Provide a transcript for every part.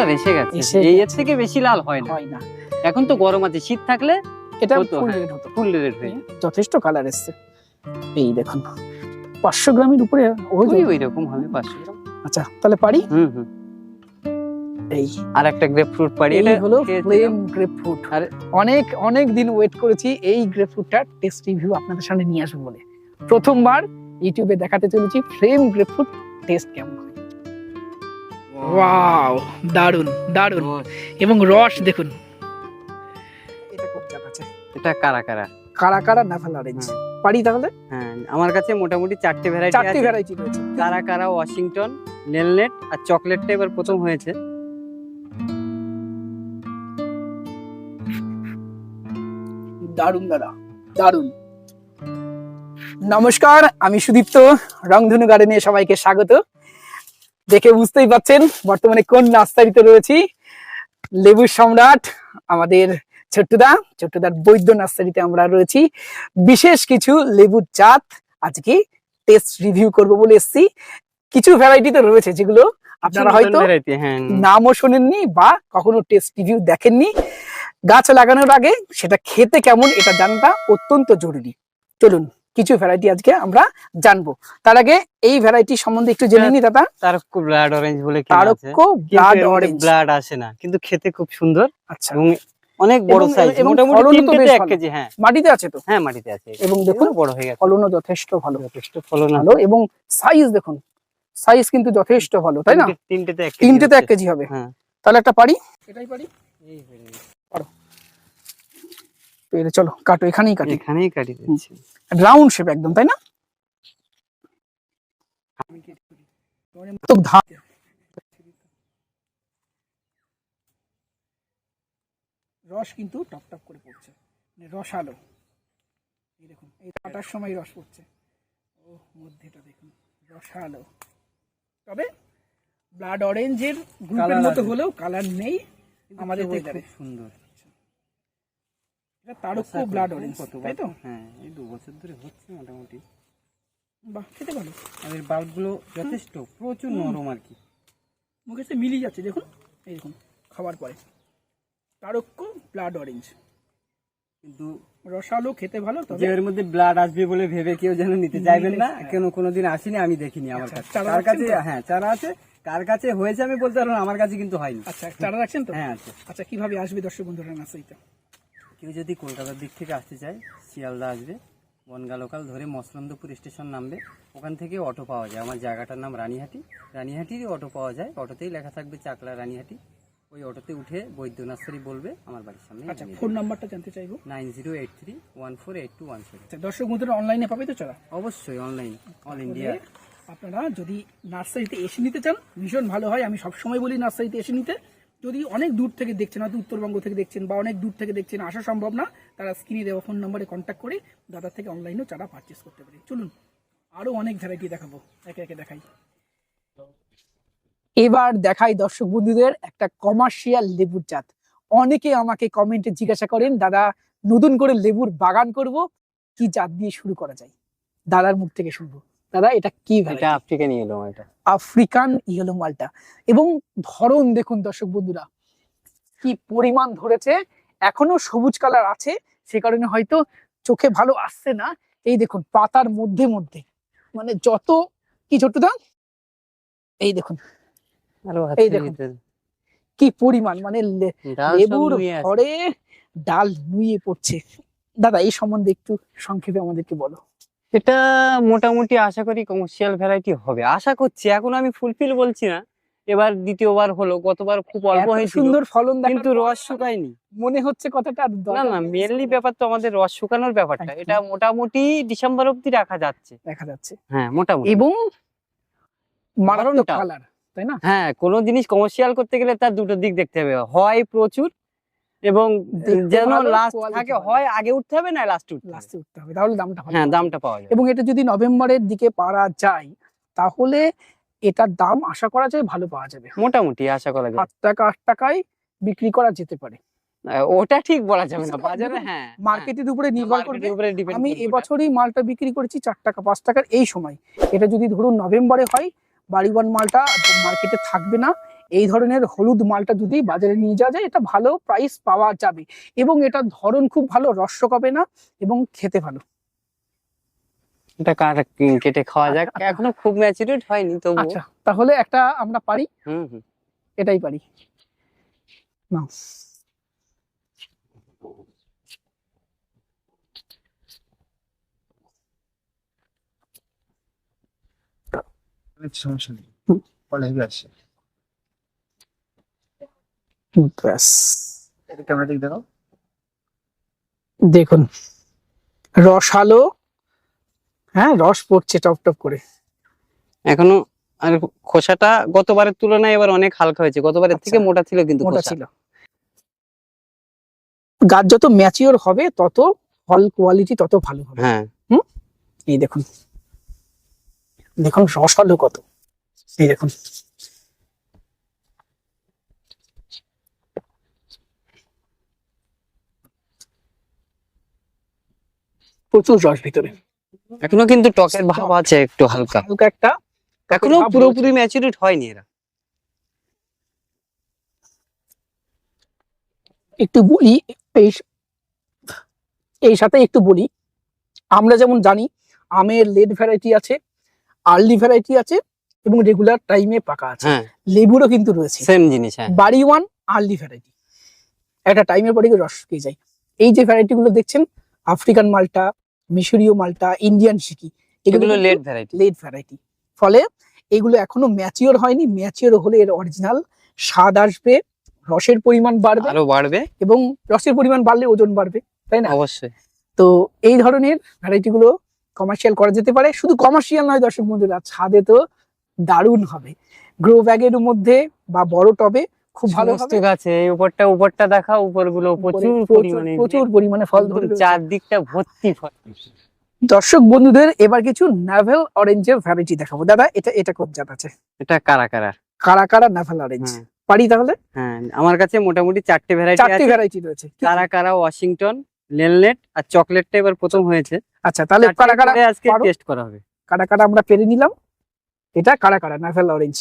Colour এসে গেছে। এই এর থেকে বেশি লাল হয় না। হয় না। এখন তো গরম আছে শীত থাকলে এটা ফুল হ্যাঁ। রেড হতো। ফুল রেড হয়ে যথেষ্ট কালার এসছে। এই দেখুন পাঁচশো গ্রামের উপরে ওই ওই রকম হবে পাঁচশো গ্রাম। আচ্ছা তাহলে পারি? হুম হুম। এই। আর একটা গ্রেপ ফ্রুট পারি এটা হলো প্লেন গ্রেপ ফ্রুট আর- অনেক অনেক দিন ওয়েট করেছি এই গ্রেপ ফ্রুটটার টেস্ট রিভিউ আপনাদের সামনে নিয়ে আসব বলে। প্রথমবার ইউটিউবে দেখাতে চলেছি ফ্লেম গ্রেপ ফ্রুট টেস্ট কেমন হয়। ওয়াও দারুণ দারুণ এবং রস দেখুন। এটা কারা কারা? কারা কারা? নাফাল অরেঞ্জ পারি তাহলে? হ্যাঁ আমার কাছে মোটামুটি চারটে ভ্যারাইটি চারটি আছে। ভ্যারাইটি রয়েছে। কারা কারা ওয়াশিংটন নেলনেট আর চকলেটটা এবার প্রথম হয়েছে। দারুণ দাদা দারুণ নমস্কার আমি সুদীপ্ত রংধনু গার্ডেনে সবাইকে স্বাগত। দেখে বুঝতেই পাচ্ছেন বর্তমানে কোন নার্সারিতে রয়েছি। লেবুর সম্রাট আমাদের ছোট্টদা ছোট্টদার বৈদ্য নার্সারিতে আমরা রয়েছি। বিশেষ কিছু লেবুর জাত আজকে টেস্ট রিভিউ করব বলে এসেছি। কিছু ভ্যারাইটি তো রয়েছে যেগুলো আপনারা হয়তো হ্যাঁ। নামও শোনেননি বা কখনো টেস্ট রিভিউ দেখেননি। গাছ লাগানোর আগে সেটা খেতে কেমন এটা জানাটা অত্যন্ত জরুরি। চলুন। কিছু ভ্যারাইটি আজকে আমরা জানব। তার আগে এই ভ্যারাইটি সম্বন্ধে একটু জেনে নি দাদা। তারক্য ব্লাড অরেঞ্জ বলে কি আছে? তারক্য ব্লাড অরেঞ্জ ব্লাড আসে না কিন্তু খেতে খুব সুন্দর আচ্ছা। এবং অনেক বড় সাইজ মোটামুটি ফলনও তো তিনটেতে বেশ এক ভালো। কেজি হ্যাঁ। মাটিতে আছে তো? হ্যাঁ মাটিতে আছে। এবং দেখুন বড় হয়ে গেছে। ফলনও যথেষ্ট ভালো। যথেষ্ট ফলন ভালো এবং সাইজ দেখুন সাইজ কিন্তু যথেষ্ট ভালো তাই না? তিনটেতে এক কেজি তিনটেতে এক কেজি হবে। হ্যাঁ। তাহলে একটা পারি? এটাই পারি? এই হয়ে গেছে। পেরে। চলো কাটো এখানেই কাটি। এখানেই কাটি দিচ্ছি। রাউন্ড শেপ একদম তাই না? রস কিন্তু টপ টপ করে পড়ছে মানে রসালো। এই দেখুন এই কাটার সময় রস পড়ছে। ও মধ্যেটা দেখুন রসালো। তবে ব্লাড অরেঞ্জের গ্রুপের মতো হলেও কালার নেই আমাদের খুব সুন্দর। এটা তারক্য আশা ব্লাড অরেঞ্জ তাই তো? হ্যাঁ এই দু বছর ধরে হচ্ছে মোটামুটি। বাহ খেতে ভালো। আর এর বাল্বগুলো যথেষ্ট প্রচুর নরম আর কি। মুখে সে মিলিয়ে যাচ্ছে দেখুন। এই দেখুন খাবার পরে। তারক্য ব্লাড অরেঞ্জ কিন্তু রসালো খেতে ভালো তবে এর মধ্যে ব্লাড আসবে বলে ভেবে কেউ যেন নিতে চাইবেন না কেন কোনোদিন আসেনি আমি দেখিনি আমার আচ্ছা, কাছে। কার কাছে? হ্যাঁ চারা আছে কার কাছে হয়েছে আমি বলতে পারব আমার কাছে কিন্তু হয়নি। আচ্ছা চারা রাখছেন তো? হ্যাঁ আচ্ছা আচ্ছা কীভাবে আসবে দর্শক বন্ধুরা নার্সারিতে? কেউ যদি কলকাতার দিক থেকে আসতে চায় শিয়ালদা আসবে বনগা লোকাল ধরে মসলন্দপুর স্টেশন নামবে ওখান থেকে অটো পাওয়া যায়। আমার জায়গাটার নাম রানীহাটি। রানীহাটিরই অটো পাওয়া যায়। অটোতেই লেখা থাকবে চাকলা রানীহাটি। ওই অটোতে উঠে বৈদ্য নার্সারি বলবে আমার বাড়ির সামনে আচ্ছা ফোন নাম্বারটা জানতে চাইব? Nine zero eight three one four eight two one seven. আচ্ছা দর্শক বন্ধুরা অনলাইনে পাবে তো চারা অবশ্যই অনলাইন অল ইন্ডিয়া আপনারা যদি নার্সারিতে এসে নিতে চান ভীষণ ভালো হয়। আমি সবসময় বলি নার্সারিতে এসে নিতে। যদি অনেক দূর থেকে দেখছেন, হয়তো উত্তরবঙ্গ থেকে দেখছেন বা অনেক দূর থেকে দেখছেন, আসা সম্ভব না, তারা স্ক্রিনে দেওয়া ফোন নম্বরে কন্ট্যাক্ট করে দাদার থেকে অনলাইনেও চারা পারচেস করতে পারে চলুন আরও অনেক ভ্যারাইটি দেখাবো, একে একে দেখাই। এবার দেখাই দর্শক বন্ধুদের একটা কমার্শিয়াল লেবুর জাত। অনেকে আমাকে কমেন্টে জিজ্ঞাসা করেন, দাদা, নতুন করে লেবুর বাগান করব? কি জাত দিয়ে শুরু করা যায়? দাদার মুখ থেকে শুনব। দাদা এটা কি এটা variety? আফ্রিকা নিয়ে এলাম এটা আফ্রিকান ইয়েলো মালটা এবং ধরন দেখুন দর্শক বন্ধুরা কি পরিমাণ ধরেছে এখনও সবুজ কালার আছে সে কারণে হয়তো চোখে ভালো আসছে না। এই দেখুন পাতার মধ্যে মধ্যে মানে যত কি ছোট্ট দা এই দেখুন এই দেখুন। কি পরিমাণ মানে লেবুর ঘরে ডাল নুয়ে পড়ছে। দাদা এই সম্বন্ধে একটু সংক্ষেপে আমাদেরকে বলো। এটা মোটামুটি আশা করি কমার্শিয়াল ভ্যারাইটি হবে। আশা করছি এখন আমি ফুলফিল বলছি না। এবার দ্বিতীয়বার হলো গতবার খুব অল্প হয়েছিল সুন্দর ফলন কিন্তু রস শুকায়নি। মনে হচ্ছে কথাটা না না মেনলি ব্যাপার তো আমাদের রস শুকানোর ব্যাপারটা। এটা মোটামুটি ডিসেম্বর অবধি রাখা যাচ্ছে। দেখা যাচ্ছে। হ্যাঁ মোটামুটি। এবং মারাত্মক কালার তাই না? হ্যাঁ কোনো জিনিস কমার্শিয়াল করতে গেলে তার দুটো দিক দেখতে হবে। হয় প্রচুর এবং যেন লাস্ট থাকে হয় আগে উঠতে হবে না লাস্ট উঠতে লাস্টে উঠতে হবে তাহলে দামটা হ্যাঁ দামটা পাওয়া যায় এবং এটা যদি নভেম্বরের দিকে পারা যায় তাহলে এটার দাম আশা করা যায় ভালো পাওয়া যাবে। মোটামুটি আশা করা যায়। সাত টাকা আট টাকায় বিক্রি করা যেতে পারে। ওটা ঠিক বলা যাবে না বাজারে হ্যাঁ মার্কেটের উপরে নির্ভর করবে। আমি এবছরই মালটা বিক্রি করেছি চার টাকা পাঁচ টাকার এই সময়। এটা যদি ধরুন নভেম্বরে হয় বাড়িওয়ান মালটা মার্কেটে থাকবে না এই ধরনের হলুদ মালটা যদি বাজারে নিয়ে যাওয়া যায় এটা ভালো প্রাইস পাওয়া যাবে। এবং এটা ধরন খুব ভালো রস কবে না এবং খেতে ভালো। এটা কেটে খাওয়া যাক। এখনও খুব ম্যাচুরেট হয়নি তবু আচ্ছা তাহলে একটা আমরা পারি। হুম হুম। এটাই পারি। নাও। সমস্যা নেই। হেভি আসছে ব্যাস। এটা ক্যামেরা দিক দেখো দেখুন রসালো হ্যাঁ রস পড়ছে টপ টপ করে। এখনও আর খোসাটা গতবারের তুলনায় এবার অনেক হালকা হয়েছে। গতবারের থেকে আচ্ছা। মোটা ছিল কিন্তু মোটা ছিল। গাছ যত ম্যাচিওর হবে তত ফল কোয়ালিটি তত ভালো হবে। হ্যাঁ। হুম? এই দেখুন। দেখুন রস রসালো কত। এই দেখুন। প্রচুর রস ভিতরে। এখনও কিন্তু টকের ভাব আছে একটু হালকা। হালকা একটা এখনও পুরোপুরি ম্যাচুরেট হয়নি এরা। একটু বলি এই এই সাথে একটু বলি। আমরা যেমন জানি আমের লেট ভ্যারাইটি আছে আর্লি ভ্যারাইটি আছে এবং রেগুলার টাইমে পাকা আছে। হ্যাঁ। লেবুরও কিন্তু রয়েছে। সেম জিনিস হ্যাঁ। বাড়ি ওয়ান আর্লি ভ্যারাইটি একটা টাইমের পরে রস পেয়ে যায় এই যে ভ্যারাইটি গুলো দেখছেন আফ্রিকান মালটা মিশরীয় মালটা ইন্ডিয়ান সিকি এগুলো লেট ভ্যারাইটি লেট ভ্যারাইটি ফলে এগুলো এখনও ম্যাচিওর হয়নি ম্যাচিওর হলে এর অরিজিনাল স্বাদ আসবে রসের পরিমাণ বাড়বে আরও বাড়বে। এবং রসের পরিমাণ বাড়লে ওজন বাড়বে তাই না? অবশ্যই। তো এই ধরনের ভ্যারাইটি গুলো কমার্শিয়াল করা যেতে পারে। শুধু কমার্শিয়াল নয় দর্শক বন্ধুরা ছাদে তো দারুণ হবে। গ্রো ব্যাগের মধ্যে বা বড় টবে খুব ভালো সমস্ত হবে। গাছে এই উপরটা উপরটা দেখা উপরগুলো প্রচুর পরিমাণে প্রচুর পরিমাণে ফল ধরে চারদিকটা ভর্তি ফল। দর্শক বন্ধুদের এবার কিছু নাভেল অরেঞ্জের ভ্যারাইটি দেখাবো। দাদা এটা এটা কোন জাত আছে? এটা কারা কারা? কারা কারা নাভেল অরেঞ্জ হ্যাঁ। পারি তাহলে? হ্যাঁ আমার কাছে মোটামুটি চারটে ভ্যারাইটি চারটি আছে। ভ্যারাইটি রয়েছে। কারা কারা ওয়াশিংটন লেলনেট আর চকলেটটা এবার প্রথম হয়েছে। আচ্ছা তাহলে চারটে কারা কারা আজকে টেস্ট করা হবে। কারা কারা আমরা পেরে নিলাম? এটা কারা কারা নাভেল অরেঞ্জ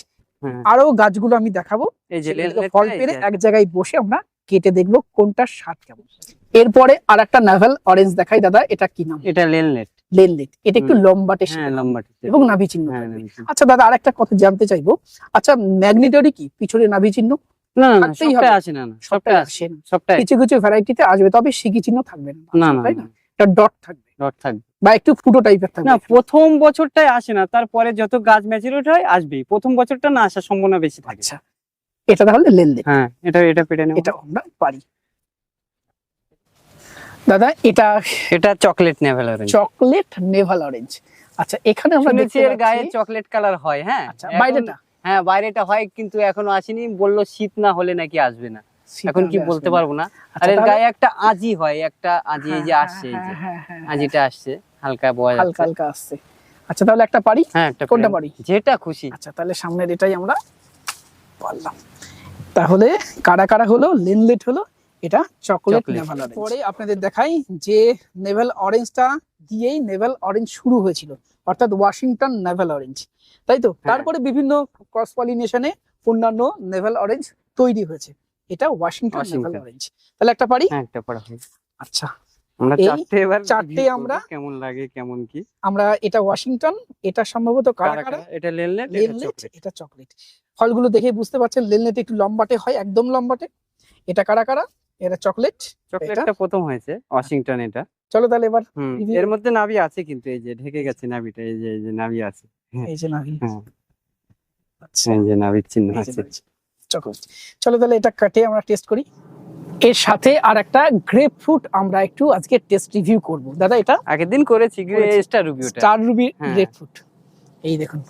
আরও গাছগুলো আমি দেখাবো। এই যে ফল পেরে এক জায়গায় বসে আমরা কেটে দেখব কোনটার স্বাদ কেমন। এরপরে আর একটা নাভেল অরেঞ্জ দেখাই দাদা এটা কি নাম? এটা লেলনেট লেনলেট এটা একটু হুম। লম্বাটে হ্যাঁ লম্বা এবং নাভি চিহ্ন হ্যাঁ। আচ্ছা দাদা আরেকটা কথা জানতে চাইব। আচ্ছা ম্যাগনেটরি কি? পিছনে নাভি চিহ্ন না না, না সবটাই। আসে না সবটাই সবটাই কিছু কিছু ভ্যারাইটিতে আসবে তবে সিকি চিহ্ন থাকবে না না না তাই না এটা ডট থাকবে। ডট থাকবে। বা একটু ফুটো টাইপের থাকবে। না প্রথম বছরটাই আসে না তারপরে যত গাছ ম্যাচুরেট হয় আসবেই। প্রথম বছরটা না আসার সম্ভাবনা বেশি থাকে। আচ্ছা। এটা তাহলে লেনদেন। হ্যাঁ এটা এটা পেটে নেব। এটা আমরা পারি। দাদা এটা এটা chocolate navel orange chocolate navel orange আচ্ছা এখানে আমরা এর গায়ে চকলেট কালার হয় হ্যাঁ। আচ্ছা বাইরেটা? হ্যাঁ বাইরেটা হয় কিন্তু এখনও আসেনি। বলল শীত না হলে নাকি আসবে না। এখন কি বলতে পারব না। আচ্ছা, আর এর গায়ে একটা আজি হয় একটা আজি এই যে হ্যাঁ, আসছে এই হ্যাঁ, যে। হ্যাঁ, আজিটা আসছে হালকা বোঝা হালকা হালকা আসছে। আচ্ছা তাহলে একটা পারি? হ্যাঁ একটা কোনটা পেরে-? যেটা খুশি। আচ্ছা তাহলে সামনের এটাই আমরা পারলাম। তাহলে কারা কারা হলো? লেনলেট হলো এটা চকলেট. Navel orange. পরে আপনাদের দেখাই যে নেভেল অরেঞ্জটা দিয়েই নেভেল অরেঞ্জ শুরু হয়েছিল অর্থাৎ ওয়াশিংটন নেভেল অরেঞ্জ। তাই তো। তারপরে বিভিন্ন ক্রস পলিনেশনে অন্যান্য নেভেল অরেঞ্জ তৈরি হয়েছে। এটা ওয়াশিংটন নেভেল। অরেঞ্জ তাহলে একটা পারি? হ্যাঁ একটা পড়া হয় আচ্ছা। আমরা চারটে এবার চারটে আমরা- কেমন লাগে কেমন কি? আমরা এটা ওয়াশিংটন এটা সম্ভবত কারা কারা কারা? কারা? এটা লেনলেট চকলেট এটা চকলেট ফলগুলো দেখে বুঝতে পারছেন লেনলেট একটু লম্বাটে হয় একদম লম্বাটে। এটা কারা কারা? এটা চকলেট চকলেটটা প্রথম হয়েছে ওয়াশিংটন এটা। চলো তাহলে এবার এর মধ্যে নাভি আছে কিন্তু এই যে ঢেকে গেছে নাভিটা এই যে এই যে নাভি আছে। এই যে নাভি। হ্যাঁ। আচ্ছা। এই যে নাভির চিহ্ন আছে। চকলেট চলো তাহলে এটা কাটে আমরা টেস্ট করি। এর সাথে আর একটা গ্রেপ ফ্রুট আমরা একটু আজকে টেস্ট রিভিউ করব। দাদা এটা? আগের দিন করেছি। স্টার রুবিওটা স্টার রুবি। গ্রেপ ফ্রুট এই দেখুন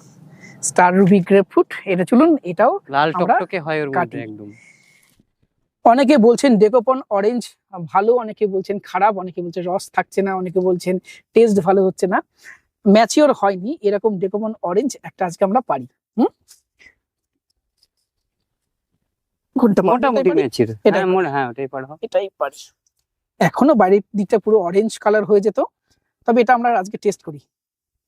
স্টার রুবি গ্রেপ ফ্রুট এটা চলুন এটাও লাল টকটকে হয় ওর মধ্যে একদম। অনেকে বলছেন ডেকোপন অরেঞ্জ ভালো অনেকে বলছেন খারাপ অনেকে বলছেন রস থাকছে না অনেকে বলছেন টেস্ট ভালো হচ্ছে না। ম্যাচিওর হয়নি এরকম ডেকোপন অরেঞ্জ একটা আজকে আমরা পারি। হুম? পারি? মোটামুটি এটাই পারি? ম্যাচির। হ্যাঁ মনে হ্যাঁ ওটাই পারো। এটাই পারি এখনও বাইরের দিকটা পুরো অরেঞ্জ কালার হয়ে যেত তবে এটা আমরা আজকে টেস্ট করি।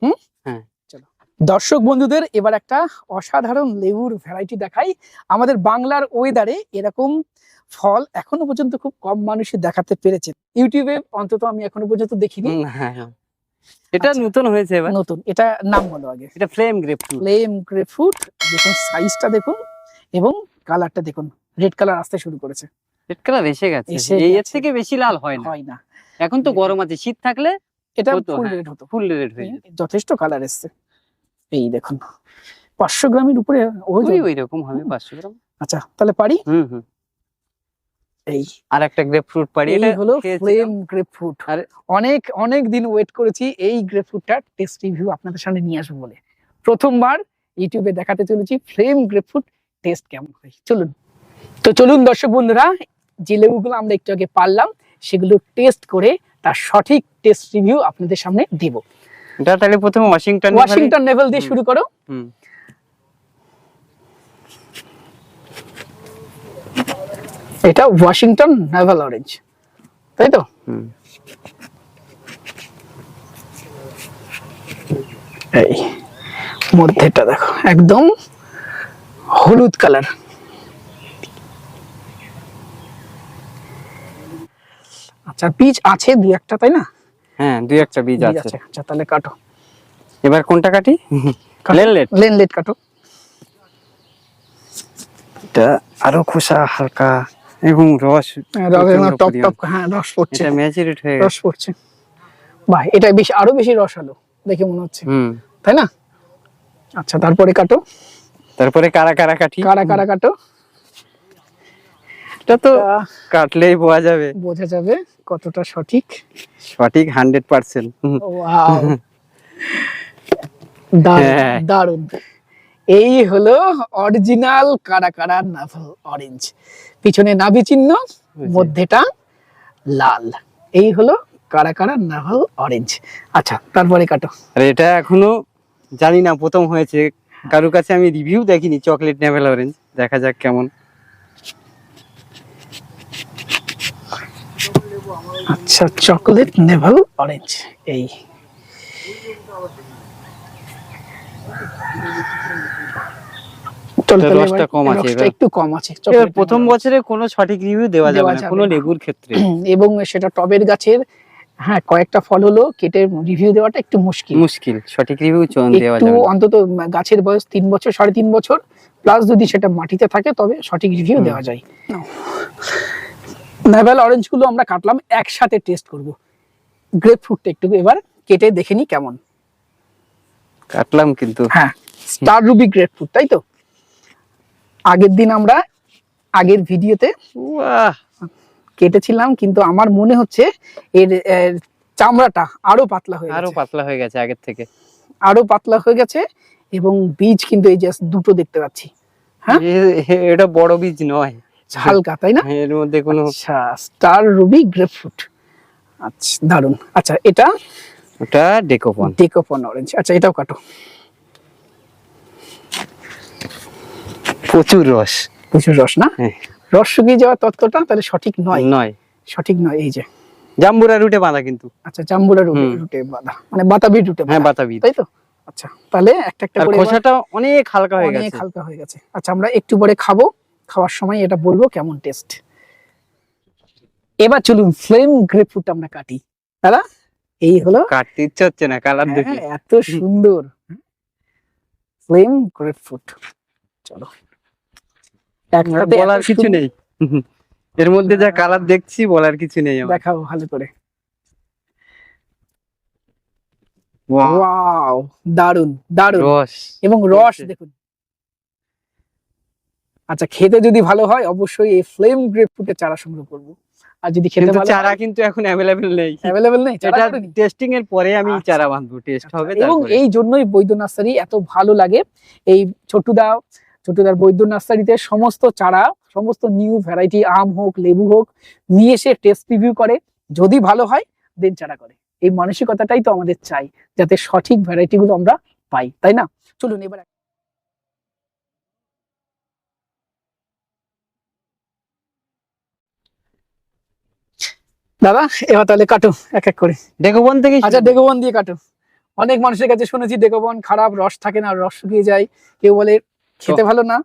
হুম? হ্যাঁ। চলো। দর্শক বন্ধুদের এবার একটা অসাধারণ লেবুর ভ্যারাইটি দেখাই। আমাদের বাংলার ওয়েদারে এরকম ফল এখনও পর্যন্ত খুব কম মানুষই দেখাতে পেরেছে। ইউটিউবে অন্তত আমি এখনও পর্যন্ত দেখিনি। হ্যাঁ, হ্যাঁ। এটা আচ্ছা। নতুন হয়েছে এবার। নতুন। এটা নাম বলো আগে। এটা flame grapefruit flame grapefruit দেখুন সাইজটা দেখুন এবং কালারটা দেখুন। রেড কালার আসতে শুরু করেছে। রেড কালার এসে গেছে। এই এর থেকে বেশি লাল হয় না। হয় না। এখন তো গরম আছে শীত থাকলে এটা ফুল হ্যাঁ। রেড হতো। ফুল রেড হয়ে যথেষ্ট কালার এসছে। এই দেখুন পাঁচশো গ্রামের উপরে ওই ওই রকম হবে পাঁচশো গ্রাম। আচ্ছা তাহলে পারি? হুম হুম। এই। আর একটা গ্রেপ ফ্রুট পারি এটা হলো খেয়েছিলাম। ফ্লেম গ্রেপফ্রুট আরে- অনেক অনেক দিন ওয়েট করেছি এই গ্রেপফ্রুটটার টেস্ট রিভিউ আপনাদের সামনে নিয়ে আসব বলে। প্রথমবার ইউটিউবে দেখাতে চলেছি ফ্লেম গ্রেপফ্রুট টেস্ট কেমন হয়। চলুন। তো চলুন দর্শক বন্ধুরা যে লেবুগুলো আমরা একটু আগে পারলাম সেগুলো টেস্ট করে তার সঠিক টেস্ট রিভিউ আপনাদের সামনে দিব। এটা তাহলে প্রথমে ওয়াশিংটন ওয়াশিংটন নেভেল দিয়ে শুরু করো। হুম। এটা ওয়াশিংটন নেভেল অরেঞ্জ তাই তো? হুম। এই মধ্যেটা দেখো একদম হলুদ কালার আচ্ছা বীজ আছে দু একটা তাই না? হ্যাঁ দুই একটা বীজ আছে। আচ্ছা তাহলে কাটো। এবার কোনটা কাটি। লেনলেট। লেনলেট কাটো। এটা আরও খোসা হালকা এবং রস টপ পরিমাণ। টপ হ্যাঁ রস পড়ছে। এটা ম্যাচুরেট হয়ে রস পড়ছে। বাহ এটা বেশি আরও বেশি রস হলো দেখে মনে হচ্ছে। হুম। তাই না? আচ্ছা তারপরে কাটো। তারপরে কারা কারা কাটি? কারা কারা কাটো? এটা তো কাটলেই বোঝা যাবে। বোঝা যাবে কতটা সঠিক। সঠিক হান্ড্রেড পার্সেন্ট। ওয়াও। দারুণ হ্যাঁ। এই হলো অরিজিনাল কারা কারা নাভেল অরেঞ্জ। পিছনে নাভি চিহ্ন মধ্যেটা লাল। এই হলো কারা কারা নাভাল অরেঞ্জ। আচ্ছা তারপরে কাটো। আর এটা এখনও জানি না প্রথম হয়েছে। কারও কাছে আমি রিভিউ দেখিনি চকলেট নেভেল অরেঞ্জ। দেখা যাক কেমন। আচ্ছা চকলেট নেভাল অরেঞ্জ এই। একটু কম আছে প্রথম বছরে কোনো সঠিক রিভিউ দেওয়া যাবে না কোনো লেবুর ক্ষেত্রে। এবং সেটা টবের গাছের হ্যাঁ কয়েকটা ফল হলো কেটে রিভিউ দেওয়াটা একটু মুশকিল। মুশকিল সঠিক রিভিউ দেওয়া যাবে অন্তত গাছের বয়স তিন বছর সাড়ে তিন বছর প্লাস যদি সেটা মাটিতে থাকে তবে সঠিক রিভিউ দেওয়া যায়। নেভেল অরেঞ্জগুলো আমরা কাটলাম একসাথে টেস্ট করব। গ্রেপ ফ্রুটটা একটু এবার কেটে দেখে নি কেমন। কাটলাম কিন্তু। হ্যাঁ স্টার রুবি গ্রেপ ফ্রুট তাই তো? আগের দিন আমরা আগের ভিডিওতে কেটেছিলাম কিন্তু আমার মনে হচ্ছে এর চামড়াটা আরও পাতলা হয়ে আরও পাতলা হয়ে গেছে আগের থেকে। আরও পাতলা হয়ে গেছে এবং বীজ কিন্তু এই যে দুটো দেখতে পাচ্ছি। হ্যাঁ? এটা বড় বীজ নয়। হালকা তাই না? এর মধ্যে কোনো আচ্ছা স্টার রুবি গ্রেপফ্রুট। আচ্ছা দারুণ আচ্ছা এটা? ওটা ডেকোপন। ডেকোপন অরেঞ্জ আচ্ছা এটাও কাটো। প্রচুর রস। প্রচুর রস না? হ্যাঁ। রস শুকিয়ে যাওয়ার তত্ত্বটা তাহলে সঠিক নয়। নয়। সঠিক নয় এই যে। জাম্বুরা রুটে বাঁধা কিন্তু। আচ্ছা জাম্বুরা রুটে রুটে বাঁধা। মানে বাতাবি রুটে হ্যাঁ বাতাবি। তাই তো? আচ্ছা তাহলে একটা একটা করে খোসাটা অনেক হালকা হয়ে গেছে। অনেক হালকা হয়ে গেছে। আচ্ছা আমরা একটু পরে খাব। খাওয়ার সময় এটা বলব কেমন টেস্ট এবার চলুন ফ্লেম গ্রেপফ্রুট আমরা কাটি। দাদা এই হলো কাটতে ইচ্ছে হচ্ছে না কালার দেখে। হ্যাঁ, এত সুন্দর। ফ্লেম গ্রেপফ্রুট চলো। একসাথে বলার কিছু নেই। এর মধ্যে যা কালার দেখছি বলার কিছু নেই দেখাও ভালো করে। ওয়াও দারুণ দারুণ রস। এবং রস দেখুন আচ্ছা খেতে যদি ভালো হয় অবশ্যই এই ফ্লেম গ্রেপফ্রুটের চারা সংগ্রহ করব। আর যদি খেতে ভালো চারা কিন্তু এখন অ্যাভেলেবেল নেই। অ্যাভেলেবেল নেই? এটা টেস্টিং এর পরে আমি আচ্ছা। চারা বাঁধবো টেস্ট আচ্ছা, হবে এবং এই জন্যই বৈদ্য নার্সারি এত ভালো লাগে। এই ছোট্টুদা ছোট্টুদার বৈদ্য নার্সারিতে সমস্ত চারা সমস্ত নিউ ভ্যারাইটি আম হোক লেবু হোক নিয়ে এসে টেস্ট রিভিউ করে। যদি ভালো হয় দেন চারা করে। এই মানসিকতাটাই তো আমাদের চাই যাতে সঠিক ভ্যারাইটি গুলো আমরা পাই তাই না? চলুন এবার দাদা এবার তাহলে কাটো এক এক করে। ডেকোবন থেকে আচ্ছা ডেগোবন দিয়ে কাটো। অনেক মানুষের কাছে শুনেছি ডেকোপন খারাপ রস থাকে না রস শুকিয়ে যায়। কেউ বলে খেতে ভালো না।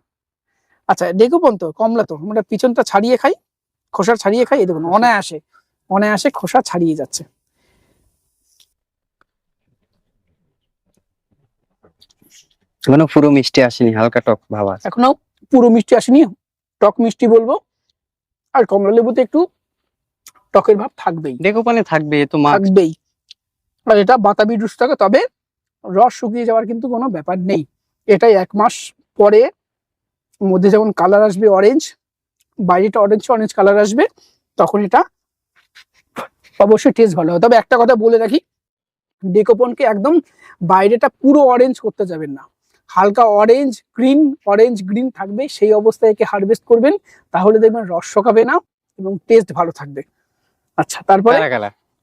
আচ্ছা ডেকোপন তো কমলা তো আমরা পিছনটা ছাড়িয়ে খাই খোসা ছাড়িয়ে খাই এই দেখুন অনায়াসে অনায়াসে খোসা ছাড়িয়ে যাচ্ছে। এখনও পুরো মিষ্টি আসেনি হালকা টক ভাব আছে। এখনও পুরো মিষ্টি আসেনি টক মিষ্টি বলব। আর কমলা লেবুতে একটু টকের ভাব থাকবেই। দেখো পানে থাকবে তো থাকবেই। আর এটা বাতাবি জুস থাকে তবে রস শুকিয়ে যাওয়ার কিন্তু কোনো ব্যাপার নেই। এটাই এক মাস পরে মধ্যে যখন কালার আসবে অরেঞ্জ বাইরেটা অরেঞ্জ অরেঞ্জ কালার আসবে তখন এটা অবশ্যই টেস্ট ভালো হবে। তবে একটা কথা বলে রাখি ডেকোপনকে একদম বাইরেটা পুরো অরেঞ্জ করতে যাবেন না। হালকা অরেঞ্জ গ্রিন অরেঞ্জ গ্রিন থাকবে সেই অবস্থায় একে হারভেস্ট করবেন তাহলে দেখবেন রস শোকাবে না এবং টেস্ট ভালো থাকবে। আচ্ছা তারপরে?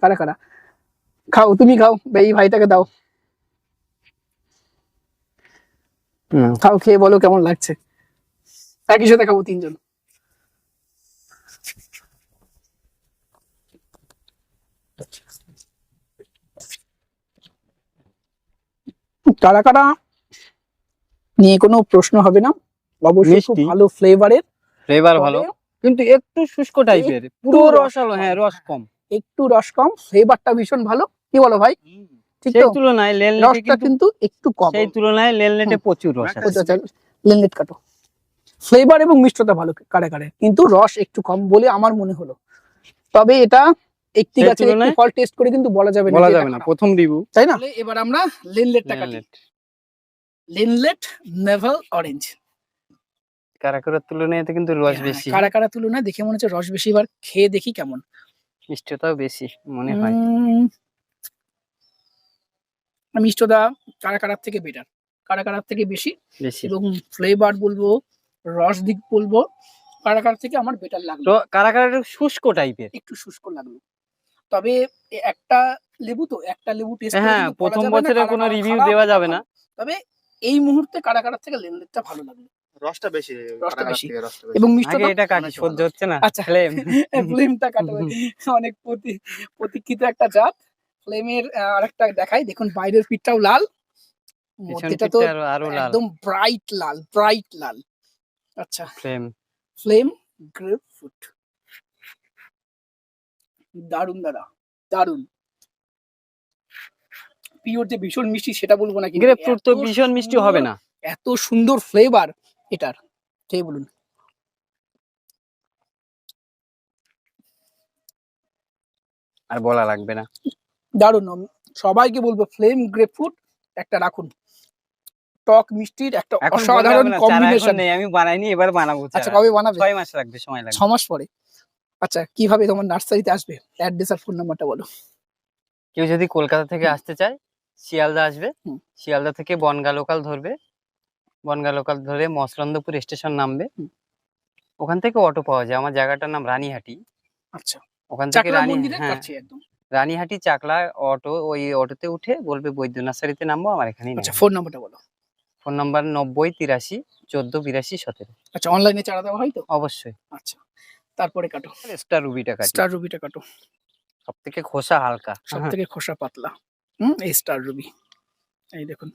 কারা কারা? খাও তুমি খাও এই ভাইটাকে দাও। খাও খেয়ে বলো কেমন লাগছে। একই সাথে খাব তিনজন। কারা কারা? নিয়ে কোনো প্রশ্ন হবে না। অবশ্যই খুব ভালো ফ্লেভারের ফ্লেভার ভালো। কিন্তু একটু শুষ্ক টাইপের পুরো রসালো হ্যাঁ রস কম। একটু রস কম ফ্লেভারটা ভীষণ ভালো। কি বলো ভাই? ঠিক সেই তুলনায় লেল রসটা কিন্তু একটু কম। সেই তুলনায় লেল নেটে প্রচুর রস আছে। লেনলেট কাটো। ফ্লেভার এবং মিষ্টতা ভালো কারে কারে কিন্তু রস একটু কম বলে আমার মনে হলো। তবে এটা একটি গাছের একটি ফল টেস্ট করে কিন্তু বলা যাবে না বলা যাবে না প্রথম রিভিউ তাই না? এবার আমরা লেনলেটটা কাটি। লেনলেট নেভাল অরেঞ্জ। কারাকুরার তুলনায় এতে কিন্তু রস বেশি। কারা কারা তুলনায় দেখে মনে হচ্ছে রস বেশি এবার খেয়ে দেখি কেমন। মিষ্টতাও বেশি মনে হয়। মিষ্টতা কারা কারার থেকে বেটার কারা কারার থেকে বেশি বেশি। এবং ফ্লেভার বলব রস দিক বলব কারা কারার থেকে আমার বেটার লাগল। তো কারাকার শুষ্ক টাইপের একটু শুষ্ক লাগল। তবে একটা লেবু তো একটা লেবু টেস্ট হ্যাঁ প্রথম বছরে কোনো রিভিউ দেওয়া যাবে না। তবে এই মুহূর্তে কারা কারার থেকে লেনদেনটা ভালো লাগল। রসটা বেশি রসটা বেশি। থেকে রসটা বেশি। এবং মিষ্টতা এটা কাটি সহ্য হচ্ছে না। আচ্ছা ফ্লেম ফ্লেমটা কাটবে অনেক প্রতি প্রতীক্ষিত একটা জাত। ফ্লেমের আরেকটা দেখাই। দেখুন বাইরের পিঠটাও লাল। তো একদম ব্রাইট লাল ব্রাইট লাল। আচ্ছা। ফ্লেম ফ্লেম গ্রেপ ফ্রুট দারুণ দাদা। দারুণ পিওর যে ভীষণ মিষ্টি সেটা বলব না কিন্তু গ্রেপ ফ্রুট তো ভীষণ মিষ্টি হবে না। এত সুন্দর ফ্লেভার এটার খেয়ে বলুন। আর বলা লাগবে না। দারুণ সবাইকে বলব ফ্লেম গ্রেপ ফ্রুট একটা রাখুন। টক মিষ্টির একটা অসাধারণ কম্বিনেশন নেই আমি বানাইনি এবার বানাবো আচ্ছা কবে বানাবে? ছয় মাস লাগবে সময় লাগবে। মাস পরে। আচ্ছা কীভাবে তোমার নার্সারিতে আসবে? অ্যাড্রেস আর ফোন নাম্বারটা বলো। কেউ যদি কলকাতা থেকে আসতে চায় শিয়ালদা আসবে। শিয়ালদা থেকে বনগা লোকাল ধরবে। বনগা লোকাল ধরে মসলন্দপুর স্টেশন নামবে। ওখান থেকে অটো পাওয়া যায়। আমার জায়গাটার নাম রানীহাটি। আচ্ছা। ওখান থেকে রানী হ্যাঁ। রানীহাটি চাকলা অটো ওই অটোতে উঠে বলবে বৈদ্য নার্সারিতে নামবো আমার আচ্ছা ফোন নাম্বারটা বলো। ফোন নাম্বার নব্বই তিরাশি চোদ্দ বিরাশি সতেরো। আচ্ছা অনলাইনে চারা দেওয়া হয় তো? অবশ্যই। আচ্ছা তারপরে কাটো। স্টার রুবিটা কাটি। স্টার রুবিটা কাটো। সব থেকে খোসা হালকা। সব থেকে খোসা পাতলা। হুম এই স্টার রুবি এই দেখুন।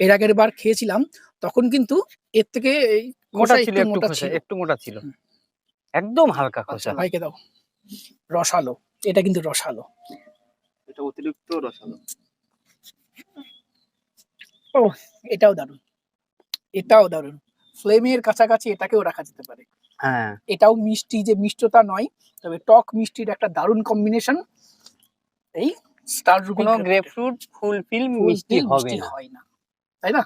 এর আগের বার খেয়েছিলাম তখন কিন্তু এর থেকে মোটা ছিল একটু মোটা খোসা ছিল। একটু মোটা ছিল। একদম হালকা আচ্ছা খোসা ভাইকে দাও। রসালো এটা কিন্তু রসালো। এটা অতিরিক্ত রসালো। এটাও দারুণ। এটাও দারুণ। ফ্লেমের কাছাকাছি এটাকেও রাখা যেতে পারে। হ্যাঁ। এটাও মিষ্টি যে মিষ্টতা নয় তবে টক মিষ্টির একটা দারুণ কম্বিনেশন এই স্টার রুবি কোনো গ্রেপ ফ্রুট ফুল ফিল মিষ্টি হবে না। হয় না। তাই না?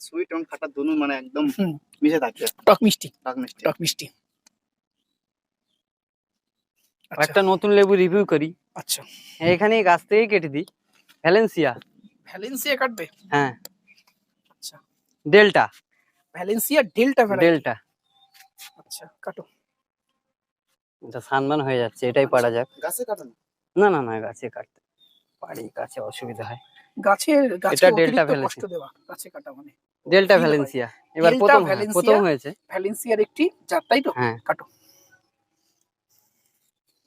সুইট এবং খাটা দুনো মানে একদম মিশে থাকছে টক মিষ্টি। টক মিষ্টি। টক মিষ্টি। আর আচ্ছা। একটা নতুন লেবু রিভিউ করি। আচ্ছা। এখানে গাছ থেকে কেটে দিই। ভ্যালেন্সিয়া ভ্যালেন্সিয়া কাটবে? হ্যাঁ। আচ্ছা। ডেল্টা ভ্যালেন্সিয়া ডেল্টা ডেল্টা আচ্ছা কাটো। এটা সানমান হয়ে যাচ্ছে এটাই পারা যাক। গাছে কাটো না না না গাছে কাটতে পারি গাছে অসুবিধা হয়। গাছের গাছে ডেল্টা অতিরিক্ত কষ্ট দেওয়া গাছে কাটা মানে। ডেল্টা ভ্যালেন্সিয়া এবার প্রথম হ্যাঁ, প্রথম হয়েছে। ভ্যালেন্সিয়ার একটি জাত তাই তো? হ্যাঁ। কাটো।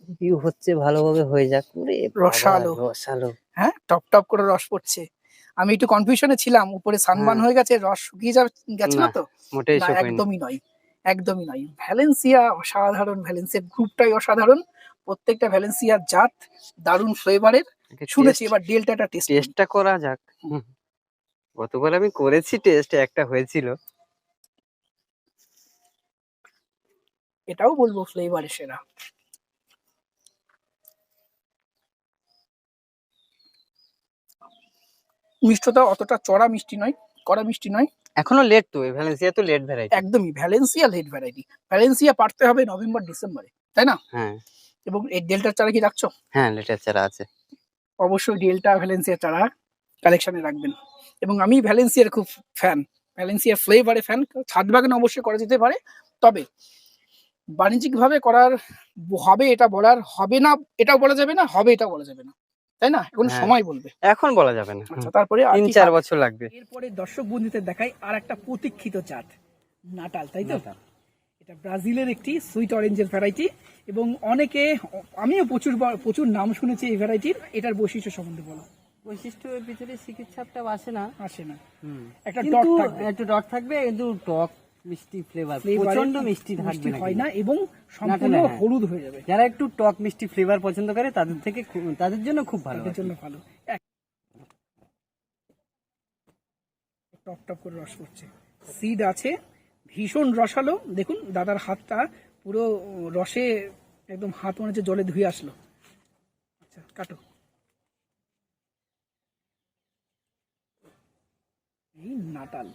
রিভিউ হচ্ছে ভালোভাবে হয়ে যাক। রসালো। রসালো। হ্যাঁ টপ টপ করে রস পড়ছে। আমি একটু কনফিউশনে ছিলাম উপরে সানবান হ্যাঁ। হয়ে গেছে রস শুকিয়ে যা গেছে না তো? মোটেই একদমই নয় একদমই নয়। ভ্যালেন্সিয়া অসাধারণ ভ্যালেন্সিয়ার গ্রুপটাই অসাধারণ। প্রত্যেকটা ভ্যালেন্সিয়ার জাত দারুণ ফ্লেভারের শুনেছি এবার ডেল্টাটা টেস্ট টেস্টটা করা যাক। গতবার আমি করেছি টেস্ট একটা হয়েছিল। এটাও বলব ফ্লেভারের সেরা। মিষ্টতা অতটা চড়া মিষ্টি নয় কড়া মিষ্টি নয়। এখনও লেট তো ভ্যালেন্সিয়া তো লেট ভ্যারাইটি একদমই ভ্যালেন্সিয়া লেট ভ্যারাইটি ভ্যালেন্সিয়া পারতে হবে নভেম্বর ডিসেম্বরে তাই না? হ্যাঁ। এবং এই ডেল্টার চারা কি রাখছো? হ্যাঁ লেটার চারা আছে। অবশ্যই ডেল্টা ভ্যালেন্সিয়া চারা কালেকশনে রাখবেন। এবং আমি ভ্যালেন্সিয়ার খুব ফ্যান ভ্যালেন্সিয়ার ফ্লেভারে ফ্যান ছাদ বাগান অবশ্যই করা যেতে পারে। তবে বাণিজ্যিকভাবে করার হবে এটা বলার হবে না এটাও বলা যাবে না হবে এটাও বলা যাবে না। তাই না? এখন হ্যাঁ। সময় বলবে। এখন বলা যাবে না। আচ্ছা তারপরে তিন চার বছর লাগবে। এরপরে দর্শক বন্ধুদের দেখাই আর একটা প্রতীক্ষিত জাত নাটাল তাই তো? এটা ব্রাজিলের একটি সুইট অরেঞ্জের ভ্যারাইটি এবং অনেকে আমিও প্রচুর প্রচুর নাম শুনেছি এই ভ্যারাইটির এটার বৈশিষ্ট্য সম্বন্ধে বলো। বৈশিষ্ট্যের ভিতরে চিকিৎসাটা আসে না। আসে না। একটা ডট ডট থাকবে। একটু ডট থাকবে কিন্তু টক মিষ্টি ফ্লেভার প্রচণ্ড মিষ্টি থাকবে হয় না এবং সম্পূর্ণ। হলুদ হয়ে যাবে। যারা একটু টক মিষ্টি ফ্লেভার পছন্দ করে তাদের থেকে তাদের জন্য খুব ভালো তাদের জন্য ভালো। এক- টপ টপ করে রস পড়ছে। সিড আছে ভীষণ রসালো। দেখুন দাদার হাতটা পুরো রসে একদম হাত মনে হচ্ছে জলে ধুয়ে আসলো। আচ্ছা কাটো। এই নাটাল।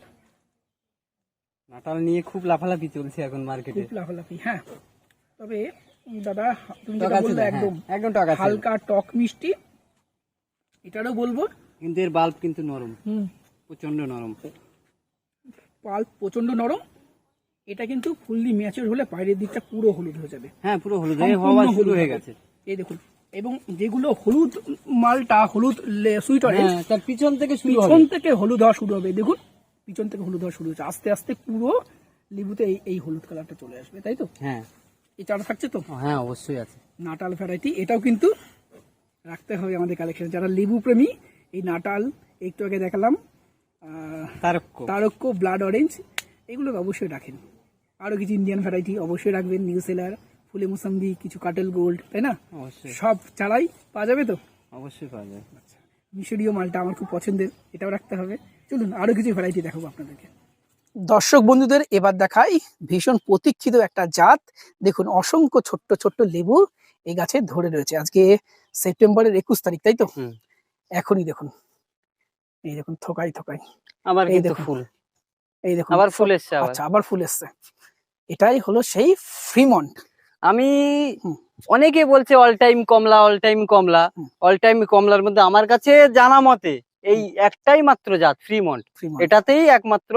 নাটাল নিয়ে খুব লাফালাফি চলছে এখন মার্কেটে খুব লাফালাফি হ্যাঁ। তবে দাদা তুমি যেটা বললে হ্যাঁ, একদম একদম টক আছে। হালকা টক মিষ্টি এটারও বলব। কিন্তু এর বাল্ব কিন্তু নরম। হুম। প্রচণ্ড নরম। পাল্প প্রচণ্ড নরম। এটা কিন্তু ফুললি ম্যাচিওর হলে বাইরের দিকটা পুরো হলুদ হয়ে যাবে। হ্যাঁ পুরো হলুদ। হয়ে হওয়া শুরু হয়ে গেছে। এই দেখুন এবং যেগুলো হলুদ মালটা হলুদ সুইট অরেঞ্জ হ্যাঁ তার পিছন থেকে শুরু পিছন থেকে হলুদ হওয়া শুরু হবে। দেখুন পিছন থেকে হলুদ হওয়া শুরু হচ্ছে আস্তে আস্তে পুরো লেবুতে এই এই হলুদ কালারটা চলে আসবে তাই তো? হ্যাঁ। এই চারা থাকছে তো? হ্যাঁ অবশ্যই আছে। নাটাল ভ্যারাইটি এটাও কিন্তু রাখতে হবে আমাদের কালেকশন। যারা লেবু প্রেমী এই নাটাল একটু আগে দেখালাম তারক্য তারক্য ব্লাড অরেঞ্জ এগুলো অবশ্যই রাখেন। আরও কিছু ইন্ডিয়ান ভ্যারাইটি অবশ্যই রাখবেন নিউ সেলার ফুলে মুসাম্বি কিছু কাটেল গোল্ড তাই না? অবশ্যই। সব চারাই পাওয়া যাবে তো? অবশ্যই পাওয়া যায় মিশরীয় মালটা আমার খুব পছন্দের এটাও রাখতে হবে। চলুন আরও কিছু ভ্যারাইটি দেখাবো আপনাদেরকে। দর্শক বন্ধুদের এবার দেখাই ভীষণ প্রতীক্ষিত একটা জাত। দেখুন অসংখ্য ছোট্ট ছোট্ট লেবু এই গাছে ধরে রয়েছে। আজকে সেপ্টেম্বরের একুশ তারিখ তাই তো? এখনই দেখুন। এই দেখুন থোকাই থোকাই আবার এই দেখুন। ফুল। এই দেখুন আবার ফুল এসছে আচ্ছা আবার ফুল এসছে। এটাই হলো সেই ফ্রিমন্ট। আমি। অনেকে বলছে অল টাইম কমলা অল টাইম কমলা। অল টাইম কমলার মধ্যে আমার কাছে জানা মতে এই একটাই মাত্র জাত ফ্রিমন্ট। ফ্রিমন্ট। এটাতেই একমাত্র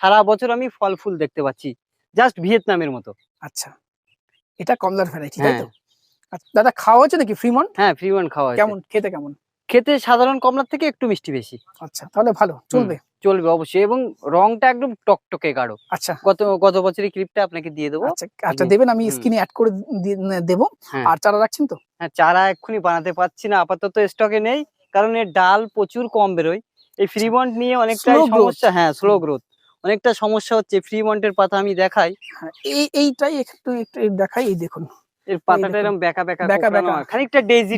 সারা বছর আমি ফল ফুল দেখতে পাচ্ছি জাস্ট ভিয়েতনামের মতো। আচ্ছা এটা কমলার ভ্যারাইটি তাই তো? হ্যাঁ। আচ্ছা, দাদা খাওয়া হচ্ছে নাকি ফ্রিমন্ট? হ্যাঁ ফ্রিমন্ট খাওয়া কেমন খেতে কেমন? খেতে সাধারণ কমলার থেকে একটু মিষ্টি বেশি। আচ্ছা তাহলে ভালো চলবে। চলবে অবশ্যই এবং রংটা একদম টকটকে গাঢ়। আচ্ছা। গত গত বছরের ক্লিপটা আপনাকে দিয়ে দেবো। আচ্ছা আচ্ছা দেবেন আমি। স্ক্রিনে অ্যাড করে দেবো। হ্যাঁ। আর চারা রাখছেন তো? হ্যাঁ চারা এক্ষুনি বানাতে পারছি না আপাতত স্টকে নেই কারণ এর ডাল প্রচুর কম বেরোয়। এই ফ্রিমন্ট নিয়ে অনেকটাই Slow growth. সমস্যা হ্যাঁ স্লো গ্রোথ অনেকটা সমস্যা হচ্ছে ফ্রিমন্টের পাতা আমি দেখাই। হ্যাঁ, এই এইটাই একটু একটু দেখাই এই দেখুন। এর পাতাটা এরকম বেঁকা বেঁকা বেঁকা কোঁকড়ানো বেঁকা। খানিকটা ডেইজি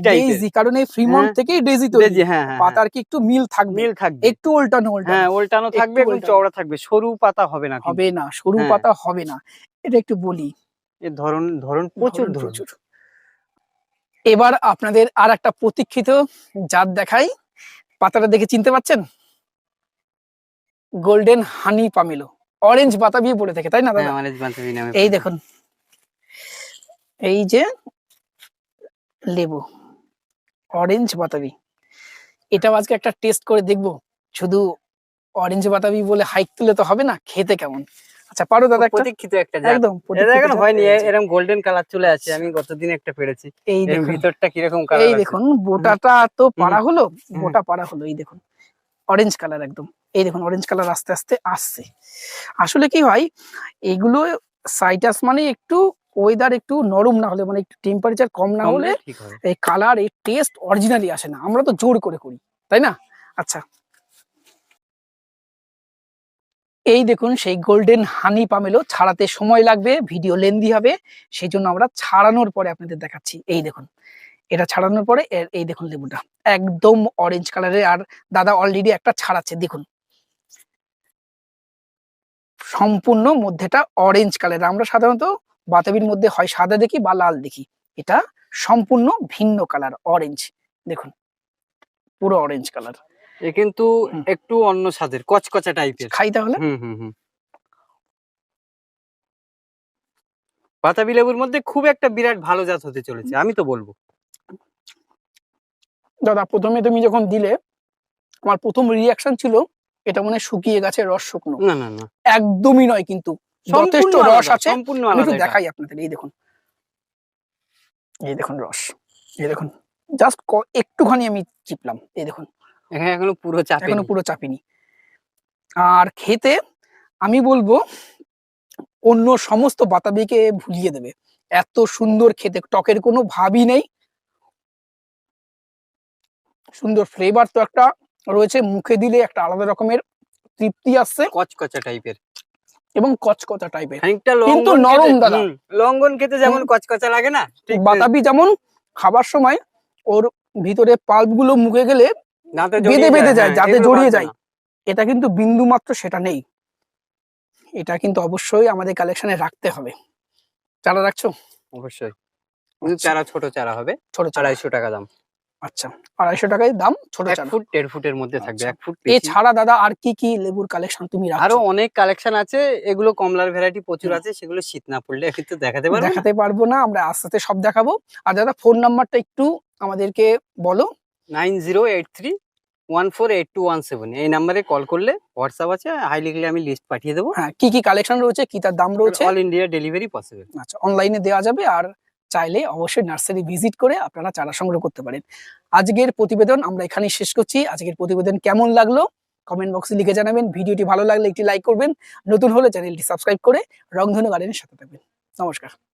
কারণ এই ফ্রিমন্ট হ্যাঁ। থেকেই ডেইজি তৈরি। ডেজি হ্যাঁ হ্যাঁ পাতার কি একটু মিল থাকবে? মিল থাকবে। একটু উল্টানো উল্টানো। হ্যাঁ উল্টানো থাকবে এবং চওড়া থাকবে। সরু পাতা হবে না হবে না সরু হ্যাঁ। পাতা হবে না। এটা একটু বলি। এর ধরন ধরন প্রচুর প্রচুর এবার আপনাদের আর একটা প্রতীক্ষিত জাত দেখাই। পাতাটা দেখে চিনতে পারছেন গোল্ডেন হানি পামেলো অরেঞ্জ বাতাবি পড়ে থাকে তাই না হ্যাঁ এই দেখুন। এই যে লেবু অরেঞ্জ বাতাবি। এটাও আজকে একটা টেস্ট করে দেখব। শুধু অরেঞ্জ বাতাবি বলে হাইক তুলে তো হবে না খেতে কেমন? আচ্ছা পারো দাদা প্রতীক্ষিত একটা একদম এটা এখন হয়নি এরকম গোল্ডেন কালার চলে আসছে আমি গতদিন একটা পেরেছি। এই দেখুন। ভিতরটা কীরকম কালার এই দেখুন বোটাটা তো পাড়া হলো বোটা পাড়া হলো এই দেখুন। অরেঞ্জ কালার একদম। এই দেখুন অরেঞ্জ কালার আস্তে আস্তে আসছে। আসলে কি হয় এগুলো সাইটাস মানে একটু ওয়েদার একটু নরম না হলে মানে একটু টেম্পারেচার কম না হলে এই কালার এই টেস্ট অরিজিনালি আসে না। আমরা তো জোর করে করি তাই না? আচ্ছা। এই দেখুন সেই গোল্ডেন হানি পামেলো ছাড়াতে সময় লাগবে ভিডিও লেন্দি হবে সেই জন্য আমরা ছাড়ানোর পরে আপনাদের দেখাচ্ছি। এই দেখুন এটা ছাড়ানোর পরে এর- এই দেখুন লেবুটা একদম অরেঞ্জ কালারের আর দাদা অলরেডি একটা ছাড়াচ্ছে দেখুন। সম্পূর্ণ মধ্যেটা অরেঞ্জ কালার আমরা সাধারণত বাতাবির মধ্যে হয় সাদা দেখি বা লাল দেখি। এটা সম্পূর্ণ ভিন্ন কালার অরেঞ্জ দেখুন পুরো অরেঞ্জ কালার এ কিন্তু একটু অন্য স্বাদের কচকচা টাইপের খাই তাহলে? বাতাবি লেবুর মধ্যে খুব একটা বিরাট ভালো জাত হতে চলেছে আমি তো বলব। দাদা প্রথমে তুমি যখন দিলে আমার প্রথম রিয়াকশন ছিল এটা মনে হয় শুকিয়ে গেছে রস শুকনো। না না না। একদমই নয় কিন্তু। যথেষ্ট রস আছে। সম্পূর্ণ আমি একটু দেখাই আপনাদের এই দেখুন। এই দেখুন রস এই দেখুন। জাস্ট একটুখানি আমি চিপলাম এই দেখুন। এখানে এখনও পুরো চাপে এখনও পুরো চাপিনি। আর খেতে আমি বলব অন্য সমস্ত বাতাবিকে ভুলিয়ে দেবে। এত সুন্দর খেতে টকের কোনো ভাবই নেই। সুন্দর ফ্লেভার তো একটা রয়েছে মুখে দিলে একটা আলাদা রকমের তৃপ্তি আসছে। কচকচা টাইপের এবং কচকচা টাইপের কিন্তু নরম দাদা। হুম, লঙ্ঘন খেতে যেমন কচকচা লাগে না ঠিক বাতাবি যেমন খাবার সময় ওর ভিতরে পাল্পগুলো মুখে গেলে বেঁধে বেঁধে যায়, হ্যাঁ, যাতে জড়িয়ে যায়। এটা কিন্তু বিন্দু মাত্র সেটা নেই। এটা কিন্তু অবশ্যই আমাদের কালেকশনে রাখতে হবে। চারা রাখছো? অবশ্যই। চারা ছোট চারা হবে ছোট চারা। আড়াইশো টাকা দাম। আচ্ছা আড়াইশো টাকায় দাম ছোট এক চারা ফুট দেড় ফুটের মধ্যে থাকবে আচ্ছা। এক ফুট এছাড়া দাদা আর কি কি লেবুর কালেকশন তুমি আরও অনেক কালেকশন আছে এগুলো কমলার ভ্যারাইটি প্রচুর আছে সেগুলো শীত না পড়লে কিন্তু দেখাতে পারব? দেখাতে পারব না আমরা আস্তে আস্তে সব দেখাবো। আর দাদা ফোন নাম্বারটা একটু আমাদেরকে বলো। Nine zero eight three one four eight two one seven. এই নাম্বারে কল করলে হোয়াটসঅ্যাপ আছে হাই লিখলে আমি লিস্ট পাঠিয়ে দেবো। হ্যাঁ কি কি কালেকশন রয়েছে কি তার দাম রয়েছে? অল ইন্ডিয়া ডেলিভারি পসিবল আচ্ছা অনলাইনে দেওয়া যাবে আর চাইলে অবশ্যই নার্সারি ভিজিট করে আপনারা চারা সংগ্রহ করতে পারেন। আজকের প্রতিবেদন আমরা এখানেই শেষ করছি। আজকের প্রতিবেদন কেমন লাগল? কমেন্ট বক্সে লিখে জানাবেন। ভিডিওটি ভালো লাগলে একটি লাইক করবেন। নতুন হলে চ্যানেলটি সাবস্ক্রাইব করে রংধনু গার্ডেনের সাথে থাকবেন। নমস্কার।